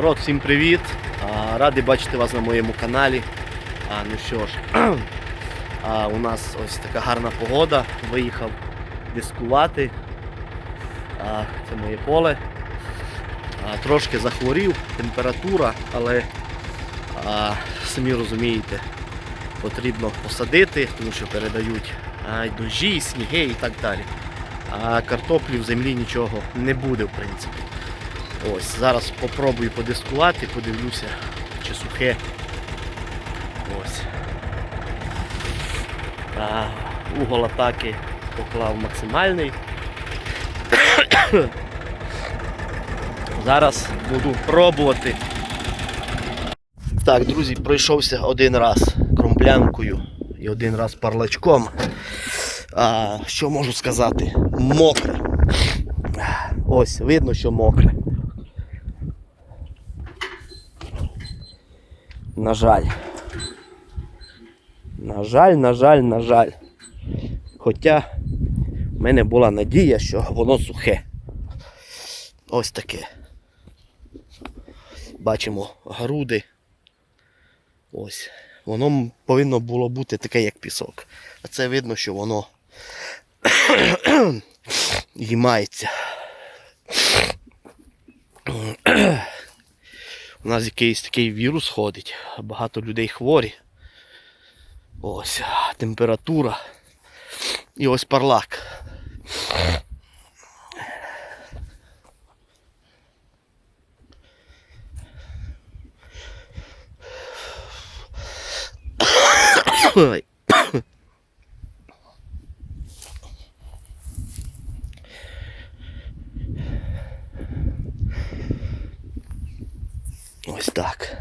Народ, всім привіт! Радий бачити вас на моєму каналі. А, ну що ж, а, у нас ось така гарна погода. Виїхав дискувати. А, це моє поле. А, трошки захворів, температура, але а, самі розумієте, потрібно посадити, тому що передають а, й дощі, сніги і так далі. А картоплі в землі нічого не буде, в принципі. Ось, зараз попробую подискувати, подивлюся, чи сухе. Ось. А, угол атаки поклав максимальний. Зараз буду пробувати. Так, друзі, пройшовся один раз кромплянкою і один раз парлачком. А, що можу сказати? Мокре. Ось, видно, що мокре. На жаль. На жаль, на жаль, на жаль. Хоча в мене була надія, що воно сухе. Ось таке. Бачимо груди. Ось. Воно повинно було бути таке, як пісок. А це видно, що воно їмається. У нас якийсь такий вірус ходить, багато людей хворі. Ось температура. І ось парлак. Ой. Ось так.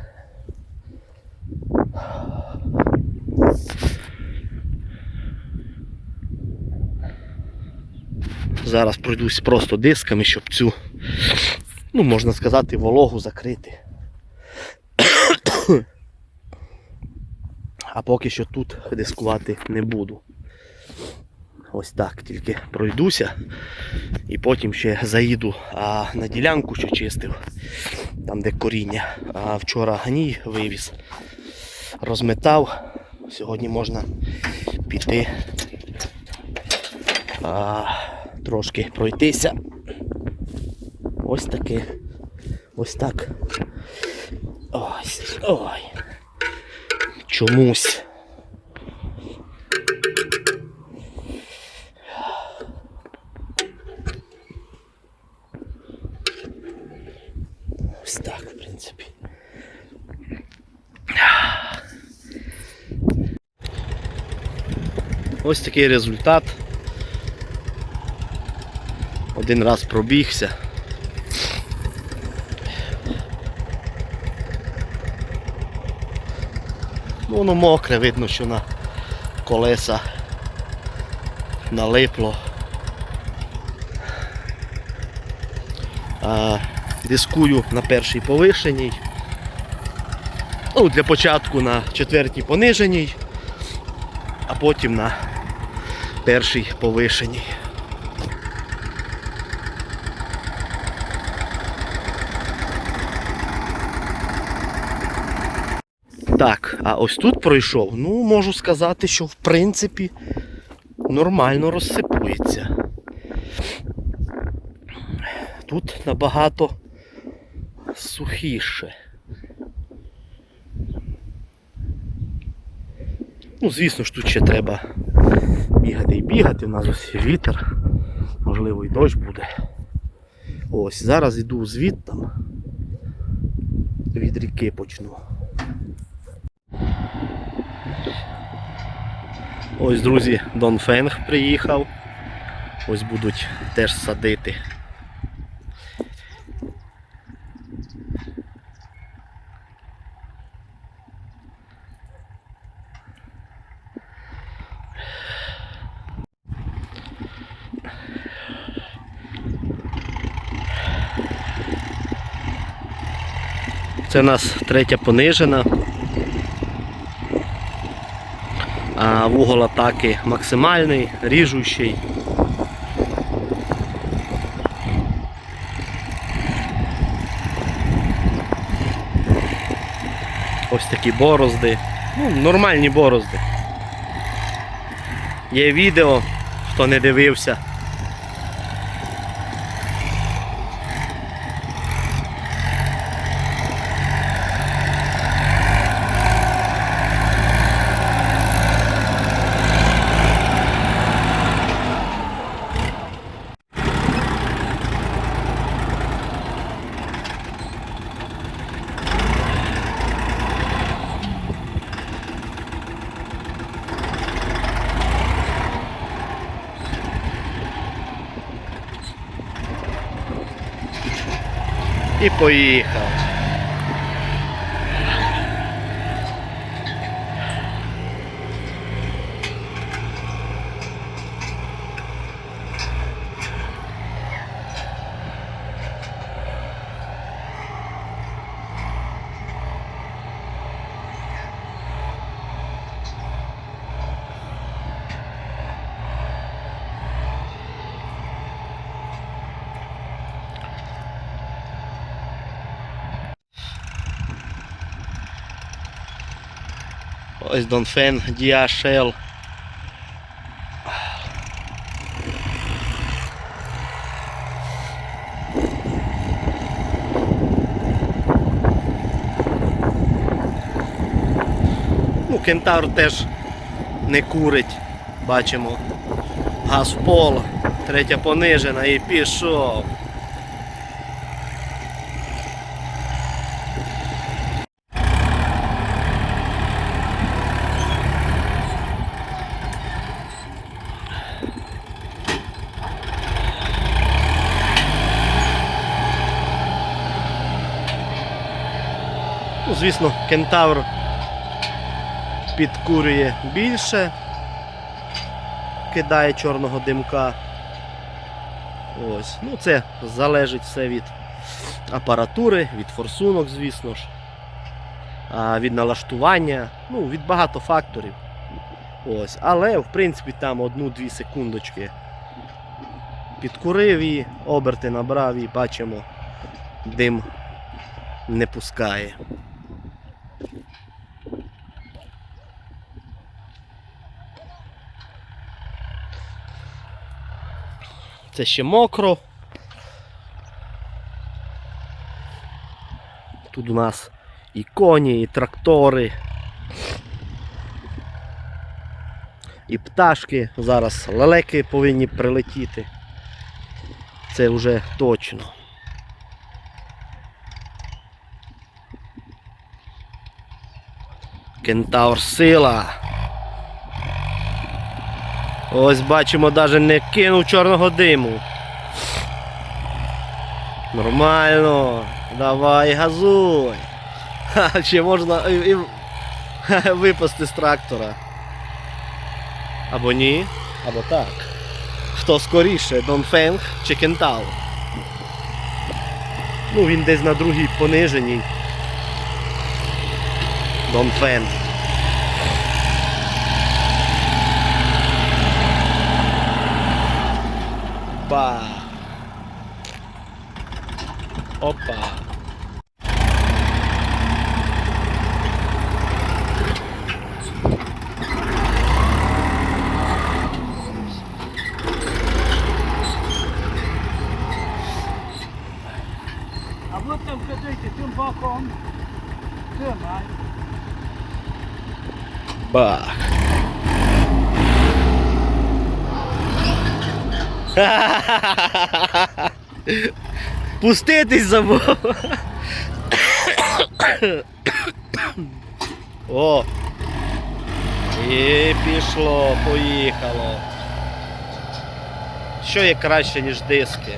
Зараз пройдусь просто дисками, щоб цю, ну можна сказати, вологу закрити. А поки що тут дискувати не буду. Ось так, тільки пройдуся і потім ще заїду а, на ділянку, що чистив, там де коріння. А вчора гній вивіз, розметав. Сьогодні можна піти а, трошки пройтися. Ось таке. Ось так. Ось. Ой. Чомусь. Ось так, в принципі. Ось такий результат. Один раз пробігся. Ну, воно мокре, видно, що на колеса налипло. Дискую на першій повишеній. Ну, для початку на четвертій пониженій, а потім на першій повишеній. Так, а ось тут пройшов, ну можу сказати, що в принципі нормально розсипується. Тут набагато сухіше. Ну, звісно ж, тут ще треба бігати і бігати, у нас ось вітер, можливо і дощ буде. Ось, зараз йду звідтам, від ріки почну. Ось, друзі, Дон Фенг приїхав. Ось будуть теж садити. Це у нас третя понижена. А вугол атаки максимальний, ріжущий. Ось такі борозди. Ну, нормальні борозди. Є відео, хто не дивився. І поїхав. Ось Донфен DHL. Ну, кентавр теж не курить, бачимо. Газ пол, третя понижена і пішов. Звісно, кентавр підкурює більше, кидає чорного димка. Ось. Ну, це залежить все від апаратури, від форсунок, звісно ж, від налаштування, ну, від багато факторів. Ось. Але, в принципі, там одну-дві секундочки підкурив і оберти набрав і бачимо, дим не пускає. Це ще мокро. Тут у нас і коні, і трактори, і пташки. Зараз лелеки повинні прилетіти. Це вже точно. Кентавр сила. Ось бачимо, навіть не кинув чорного диму. Нормально. Давай газуй. Ха, ще можна і, і, ха, випасти з трактора. Або ні, або так. Хто скоріше, Донфенг чи Кентавр? Ну, він десь на другій пониженій. Донфенг. Opa! Jag vet inte om det är riktigt dum bakom. Döm mig. Bah. Ha ha ha ha ha ha! Пуститись забув. О. І пішло, поїхало. Що є краще, ніж диски?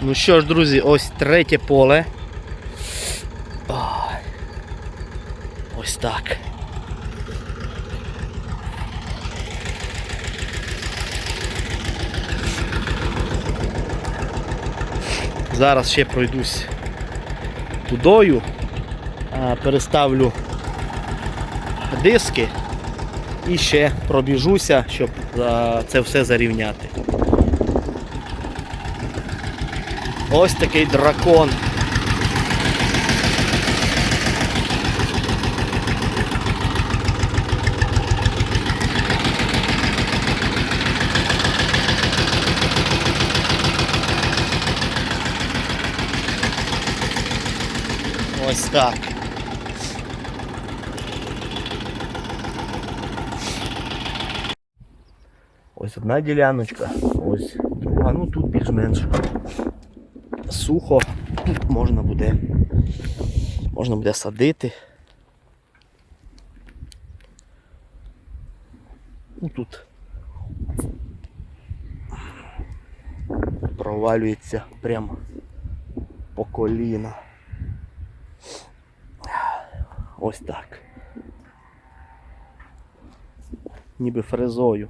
Ну що ж, друзі, ось третє поле. Ось так. Зараз ще пройдусь тудою, переставлю диски і ще пробіжуся, щоб це все зарівняти. Ось такий дракон. Ось так. Ось одна діляночка, ось друга, ну тут більш-менш сухо. Тут можна буде, можна буде садити. Ну тут провалюється прямо по коліна. Ось так. Ніби фрезою.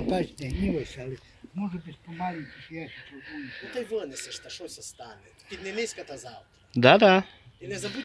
Бачите, гнівайся, але може без що я ще подумаю. Ну ти винесеш, та щось стане. Піднімись та завтра. Да-да. І не забудь.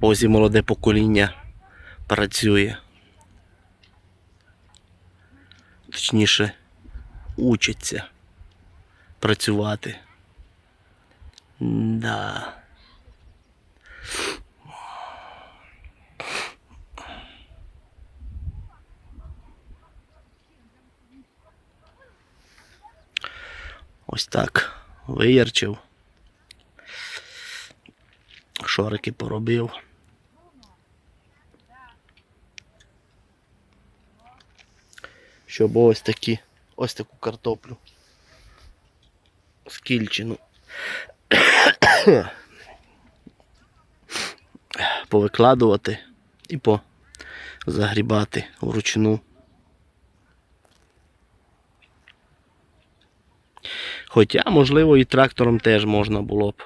Ось молоде покоління працює. Точніше, учиться працювати. Да. Ось так. Виярчив. Шорики поробив. Щоб ось такі, ось таку картоплю. Скільчину. Повикладувати і позагрібати вручну. Хоча, можливо, і трактором теж можна було б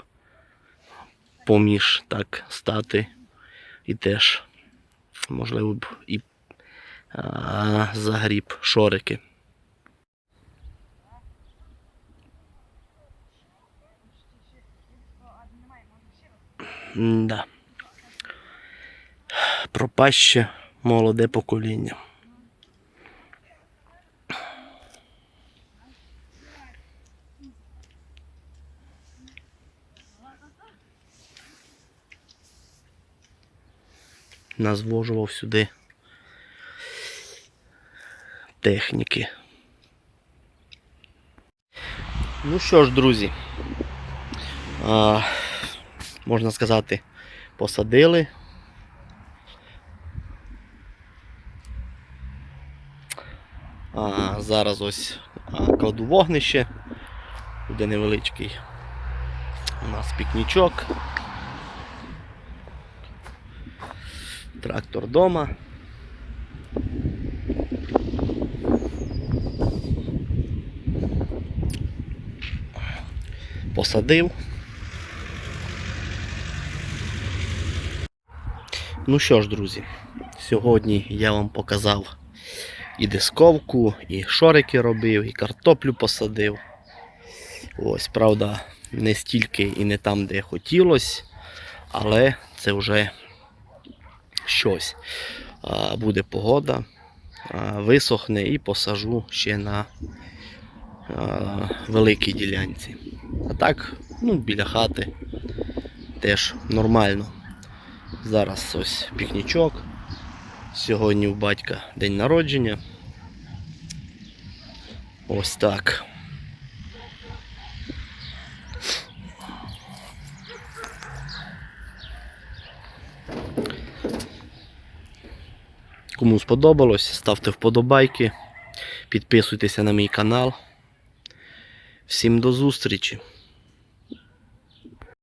поміж так стати і теж, можливо б і загріб шорики. Да. Пропаще молоде покоління. Назвожував сюди техніки. Ну що ж, друзі, а, можна сказати, посадили. А, зараз ось кладу вогнище, буде невеличкий у нас пікнічок. Трактор дома. Посадив. Ну що ж, друзі, сьогодні я вам показав і дисковку, і шорики робив, і картоплю посадив. Ось, правда, не стільки і не там, де хотілося, але це вже щось. Буде погода, висохне і посажу ще на великій ділянці. А так, ну, біля хати теж нормально. Зараз ось пікнічок. Сьогодні у батька день народження. Ось так. Кому сподобалось, ставте вподобайки, підписуйтеся на мій канал. Всім до зустрічі!